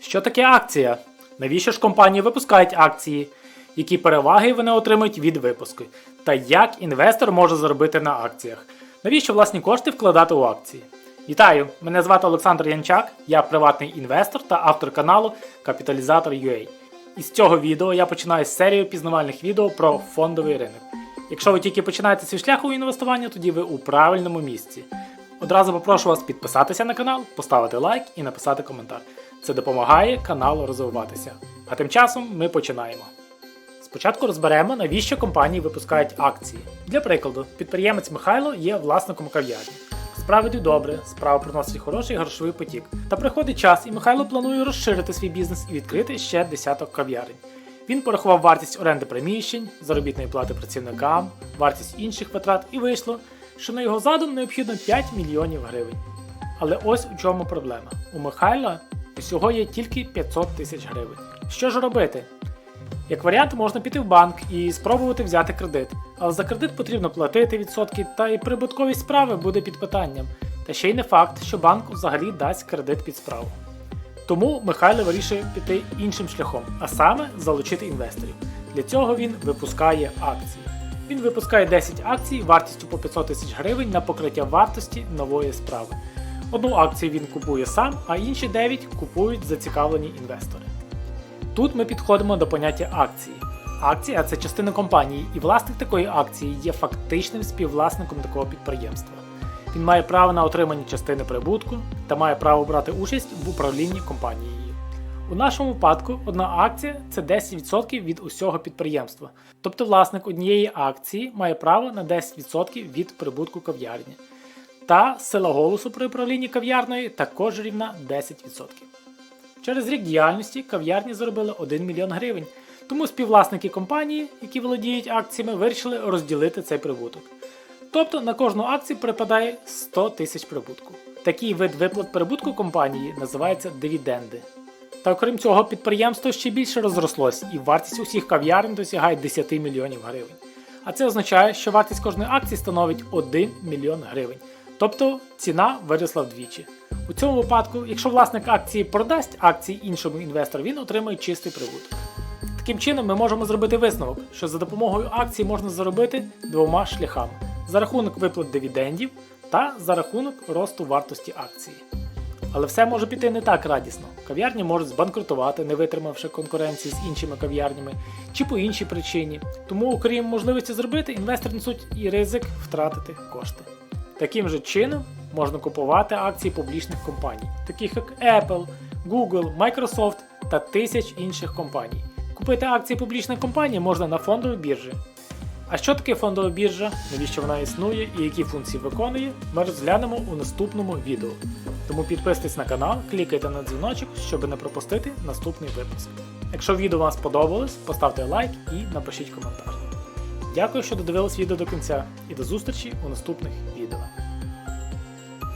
Що таке акція? Навіщо ж компанії випускають акції? Які переваги вони отримують від випуску? Та як інвестор може заробити на акціях? Навіщо власні кошти вкладати у акції? Вітаю! Мене звати Олександр Янчак, я приватний інвестор та автор каналу Капіталізатор UA. І з цього відео я починаю серію пізнавальних відео про фондовий ринок. Якщо ви тільки починаєте свій шлях у інвестуванні, тоді ви у правильному місці. Одразу попрошу вас підписатися на канал, поставити лайк і написати коментар. Це допомагає каналу розвиватися. А тим часом ми починаємо. Спочатку розберемо, навіщо компанії випускають акції. Для прикладу, підприємець Михайло є власником кав'ярні. Справи йдуть добре, справа приносить хороший грошовий потік. Та приходить час, і Михайло планує розширити свій бізнес і відкрити ще десяток кав'ярень. Він порахував вартість оренди приміщень, заробітної плати працівникам, вартість інших витрат і вийшло, що на його задум необхідно 5 мільйонів гривень. Але ось у чому проблема. У Михайла усього є тільки 500 тисяч гривень. Що ж робити? Як варіант, можна піти в банк і спробувати взяти кредит, але за кредит потрібно платити відсотки, та і прибутковість справи буде під питанням. Та ще й не факт, що банк взагалі дасть кредит під справу. Тому Михайло вирішує піти іншим шляхом, а саме залучити інвесторів. Для цього він випускає акції. Він випускає 10 акцій вартістю по 500 тисяч гривень на покриття вартості нової справи. Одну акцію він купує сам, а інші 9 купують зацікавлені інвестори. Тут ми підходимо до поняття акції. Акція це частина компанії, і власник такої акції є фактичним співвласником такого підприємства. Він має право на отримання частини прибутку та має право брати участь в управлінні компанією. У нашому випадку одна акція це 10% від усього підприємства. Тобто власник однієї акції має право на 10% від прибутку кав'ярні. Та сила голосу при управлінні кав'ярною також рівна 10%. Через рік діяльності кав'ярні заробили 1 мільйон гривень, тому співвласники компанії, які володіють акціями, вирішили розділити цей прибуток. Тобто на кожну акцію припадає 100 тисяч прибутку. Такий вид виплат прибутку компанії називається дивіденди. Та окрім цього, підприємство ще більше розрослось, і вартість усіх кав'ярень досягає 10 мільйонів гривень. А це означає, що вартість кожної акції становить 1 мільйон гривень. Тобто ціна виросла вдвічі. У цьому випадку, якщо власник акції продасть акції іншому інвестору, він отримає чистий прибуток. Таким чином, ми можемо зробити висновок, що за допомогою акцій можна заробити двома шляхами: за рахунок виплат дивідендів та за рахунок росту вартості акції. Але все може піти не так радісно. Кав'ярні можуть збанкрутувати, не витримавши конкуренції з іншими кав'ярнями, чи по іншій причині. Тому, окрім можливості зробити, інвестори несуть і ризик втратити кошти. Таким же чином можна купувати акції публічних компаній, таких як Apple, Google, Microsoft та тисяч інших компаній. Купити акції публічної компанії можна на фондовій біржі. А що таке фондова біржа, навіщо вона існує і які функції виконує, ми розглянемо у наступному відео. Тому підписуйтесь на канал, клікайте на дзвіночок, щоб не пропустити наступний випуск. Якщо відео вам сподобалось, поставте лайк і напишіть коментар. Дякую, що додивились відео до кінця, і до зустрічі у наступних відео.